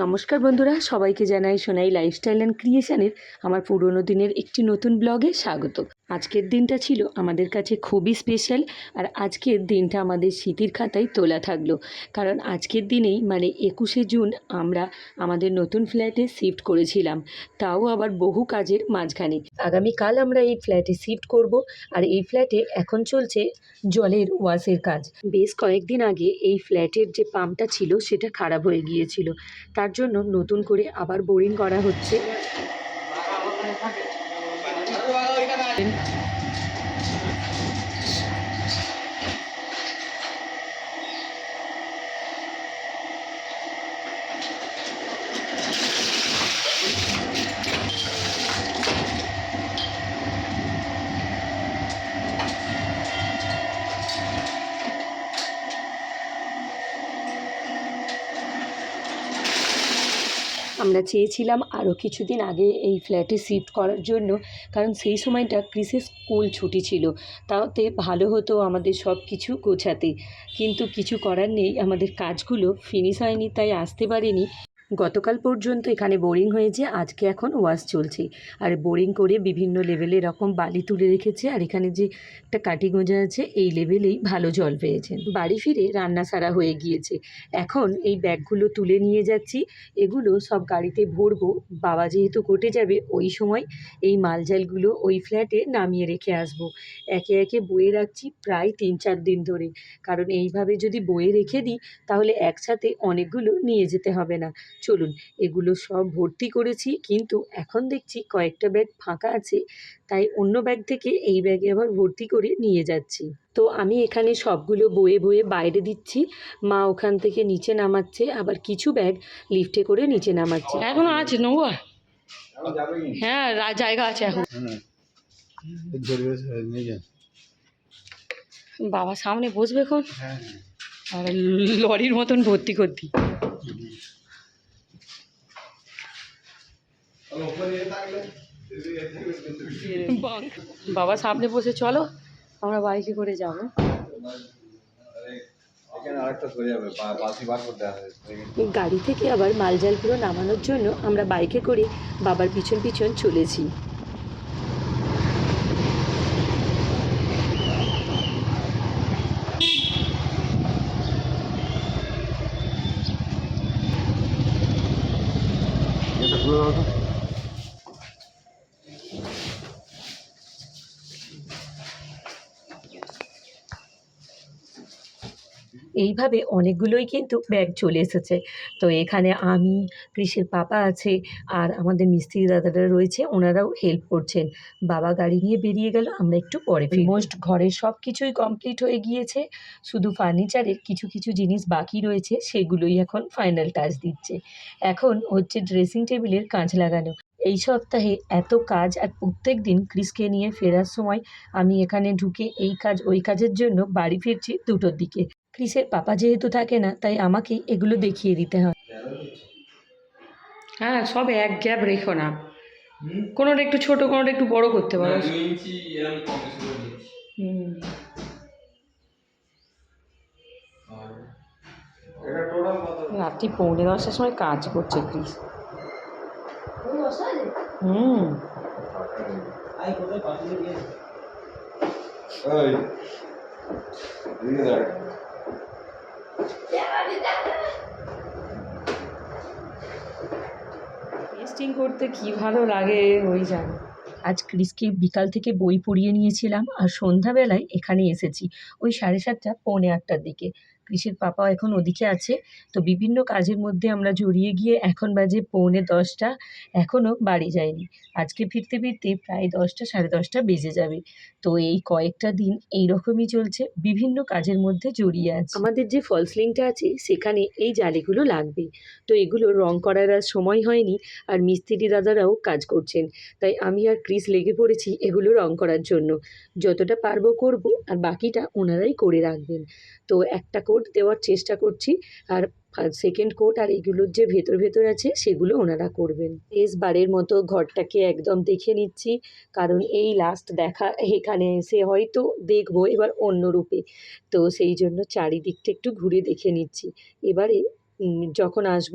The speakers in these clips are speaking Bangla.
নমস্কার বন্ধুরা, সবাইকে জানাই সোনাই লাইফস্টাইল অ্যান্ড ক্রিয়েশানের আমার পুরনো দিনের একটি নতুন ব্লগে স্বাগত। আজকের দিনটা ছিল আমাদের কাছে খুবই স্পেশাল আর আজকের দিনটা আমাদের স্মৃতির খাতায় তোলা থাকল। কারণ আজকের দিনেই মানে একুশে জুন আমরা আমাদের নতুন ফ্ল্যাটে শিফট করেছিলাম। তাও আবার বহু কাজের মাঝখানে। আগামীকাল আমরা এই ফ্ল্যাটে শিফট করব আর এই ফ্ল্যাটে এখন চলছে জলের ওয়াশের কাজ। বেশ কয়েকদিন আগে এই ফ্ল্যাটের যে পাম্পটা ছিল সেটা খারাপ হয়ে গিয়েছিল। তার জন্য নতুন করে আবার বোরিং করা হচ্ছে। Thank you. আমরা চেয়েছিলাম আরও কিছুদিন আগে এই ফ্ল্যাটে শিফট করার জন্য, কারণ সেই সময়টা ক্রিসের স্কুল ছুটি ছিল। তাতে ভালো হতো আমাদের সব কিছু গোছাতে। কিন্তু কিছু করার নেই, আমাদের কাজগুলো ফিনিশ হয়নি, তাই আসতে পারিনি। গতকাল পর্যন্ত এখানে বোরিং হয়েছে, আজকে এখন ওয়াশ চলছে। আর বোরিং করে বিভিন্ন লেভেলে এরকম বালি তুলে রেখেছে, আর এখানে যে একটা কাঠি গোঁজা আছে, এই লেভেলেই ভালো জল পেয়েছেন বাড়ি ফিরে রান্না সারা হয়ে গিয়েছে। এখন এই ব্যাগগুলো তুলে নিয়ে যাচ্ছি, এগুলো সব গাড়িতে ভরবো, বাবা যেহেতু কোর্টে যাবে, ওই সময় এই মালজালগুলো ওই ফ্ল্যাটে নামিয়ে রেখে আসব। একে একে বয়ে রাখছি প্রায় তিন চার দিন ধরে। কারণ এইভাবে যদি বয়ে রেখে দিই, তাহলে একসাথে অনেকগুলো নিয়ে যেতে হবে না। চলুন এগুলো সব ভর্তি করেছি কিন্তু এখন দেখছি কয়েকটা ব্যাগ ফাঁকা আছে তাই অন্য ব্যাগ থেকে এই ব্যাগে আবার ভর্তি করে নিয়ে যাচ্ছি। তো আমি এখানে সবগুলো বয়ে বয়ে বাইরে দিচ্ছি মা ওখান থেকে নিচে নামাচ্ছে আবার কিছু ব্যাগ লিফটে করে নিচে নামাচ্ছে। এখনও আছে নেব? হ্যাঁ জায়গা আছে এখন। বাবা সামনে বসবে এখন? হ্যাঁ, আর লরির মতন ভর্তি করতি। বাবা সামনে বসে চলো আমরা বাইকে করে যাব। গাড়ি থেকে আবার মালজালগুলো নামানোর জন্য আমরা বাইকে করে বাবার পিছন পিছন চলেছি। এটা খুলে এইভাবে অনেকগুলোই কিন্তু ব্যাগ চলে এসেছে। তো এখানে আমি, কৃষির পাপা আছে, আর আমাদের মিস্ত্রি দাদারা রয়েছে, ওনারাও হেল্প করছেন। বাবা গাড়ি নিয়ে বেরিয়ে গেল, আমরা একটু পরে মোস্ট ঘরের সব কিছুই কমপ্লিট হয়ে গিয়েছে, শুধু ফার্নিচারের কিছু কিছু জিনিস বাকি রয়েছে, সেগুলোই এখন ফাইনাল টাচ দিচ্ছে। এখন হচ্ছে ড্রেসিং টেবিলের কাঁচ লাগানো। এই সপ্তাহে এত কাজ, আর প্রত্যেক দিন ক্রিসকে নিয়ে ফেরার সময় আমি এখানে ঢুকে এই কাজ, ওই কাজের জন্য বাড়ি ফিরছি দুটোর দিকে। ক্রিসের পাপা যেহেতু থাকে না তাই আমাকে এগুলো দেখিয়ে দিতে হয়। হ্যাঁ সব এক গ্যাপ রেখো না। কোনোটা একটু ছোট কোনোটা একটু বড় করতে পারো? রাত্রি পৌনে দশটার সময় কাজ করছে ক্রিস হুম। দেখ। টেস্টিং করতে কি ভালো লাগে, ওই জানো। আজ ক্রিসকে বিকাল থেকে বই পড়িয়ে নিয়েছিলাম আর সন্ধ্যাবেলায় এখানে এসেছি। ওই সাড়ে সাতটা, পৌনে আটটার দিকে। ক্রিসের পাপাও এখন ওদিকে আছে। তো বিভিন্ন কাজের মধ্যে আমরা জড়িয়ে গিয়ে এখন বাজে পৌনে দশটা, এখনও বাড়ি যায়নি আজকে ফিরতে ফিরতে প্রায় দশটা, সাড়ে দশটা বেজে যাবে। তো এই কয়েকটা দিন এই রকমই চলছে, বিভিন্ন কাজের মধ্যে জড়িয়ে আছে। আমাদের যে ফলস লিঙ্কটা আছে, সেখানে এই জালিগুলো লাগবে। তো এগুলো রং করার আর সময় হয়নি, আর মিস্ত্রি দাদারাও কাজ করছেন। তাই আমি আর ক্রিস লেগে পড়েছি এগুলো রং করার জন্য। যতটা পারব করব, আর বাকিটা ওনারাই করে রাখবেন। তো একটা কোট দেওয়ার চেষ্টা করছি। আর সেকেন্ড কোট আর এগুলোর যে ভেতর ভেতর আছে, সেগুলো ওনারা করবেন। শেষবারের মতো ঘরটাকে একদম দেখে নিচ্ছি। কারণ এই লাস্ট দেখা এখানে এসে হয়তো দেখব এবার অন্য রূপে। তো সেই জন্য চারিদিকটা একটু ঘুরে দেখে নিচ্ছি। এবারে যখন আসব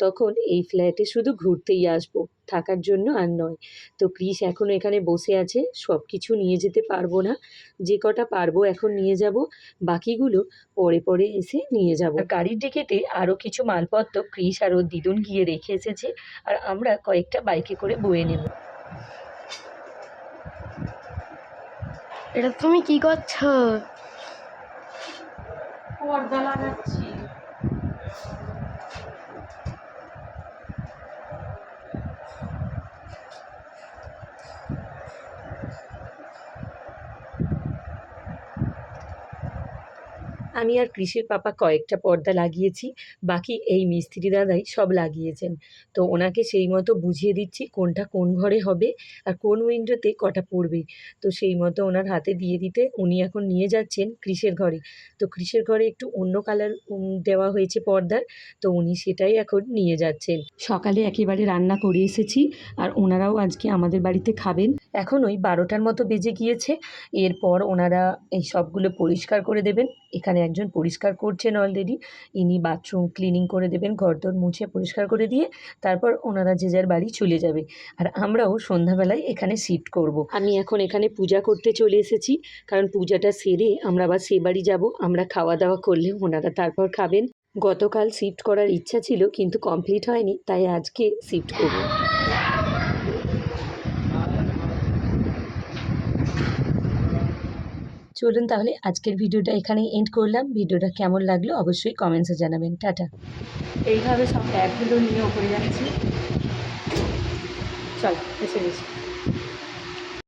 তখন এই ফ্ল্যাটে শুধু ঘুরতেই আসব। থাকার জন্য আর নয়। তো ক্রিস এখনও এখানে বসে আছে সব কিছু নিয়ে যেতে পারব না। যে কটা পারব এখন নিয়ে যাব বাকিগুলো পরে পরে এসে নিয়ে যাব। আর গাড়ির ডিকিতে আরও কিছু মালপত্র ক্রিস আর ওর দিদুন গিয়ে রেখে এসেছে। আর আমরা কয়েকটা বাইকে করে বয়ে নেব। এটা তুমি কি করছ? পর্দা লাগাচ্ছি। আমি আর কৃষির পাপা কয়েকটা পর্দা লাগিয়েছি বাকি এই মিস্ত্রি দাদাই সব লাগিয়েছেন। তো ওনাকে সেই মতো বুঝিয়ে দিচ্ছি কোনটা কোন ঘরে হবে আর কোন উইন্ডোতে কটা পড়বে। তো সেই মতো ওনার হাতে দিয়ে দিতে উনি এখন নিয়ে যাচ্ছেন কৃষের ঘরে। তো কৃষের ঘরে একটু অন্য কালার দেওয়া হয়েছে পর্দার তো উনি সেটাই এখন নিয়ে যাচ্ছেন। সকালে একেবারে রান্না করে এসেছি আর ওনারাও আজকে আমাদের বাড়িতে খাবেন। এখন ওই বারোটার মতো বেজে গিয়েছে এরপর ওনারা এই সবগুলো পরিষ্কার করে দেবেন। এখানে একজন পরিষ্কার করছেন অলরেডি ইনি বাথরুম ক্লিনিং করে দেবেন, ঘরদোর মুছে পরিষ্কার করে দিয়ে তারপর ওনারা যে যার বাড়ি চলে যাবে। আর আমরাও সন্ধ্যাবেলায় এখানে শিফট করব। আমি এখন এখানে পূজা করতে চলে এসেছি, কারণ পূজাটা সেরে আমরা আবার সে বাড়ি যাব। আমরা খাওয়া দাওয়া করলে ওনারা তারপর খাবেন। গতকাল শিফট করার ইচ্ছা ছিল, কিন্তু কমপ্লিট হয়নি, তাই আজকে শিফট করব। চলুন তাহলে আজকের ভিডিওটা এখানেই এন্ড করলাম। ভিডিওটা কেমন লাগল অবশ্যই কমেন্টসে জানাবেন। টাটা। এইভাবে সব ব্যাগগুলো নিয়ে ওপরে যাচ্ছি। চল, এসে গেছি।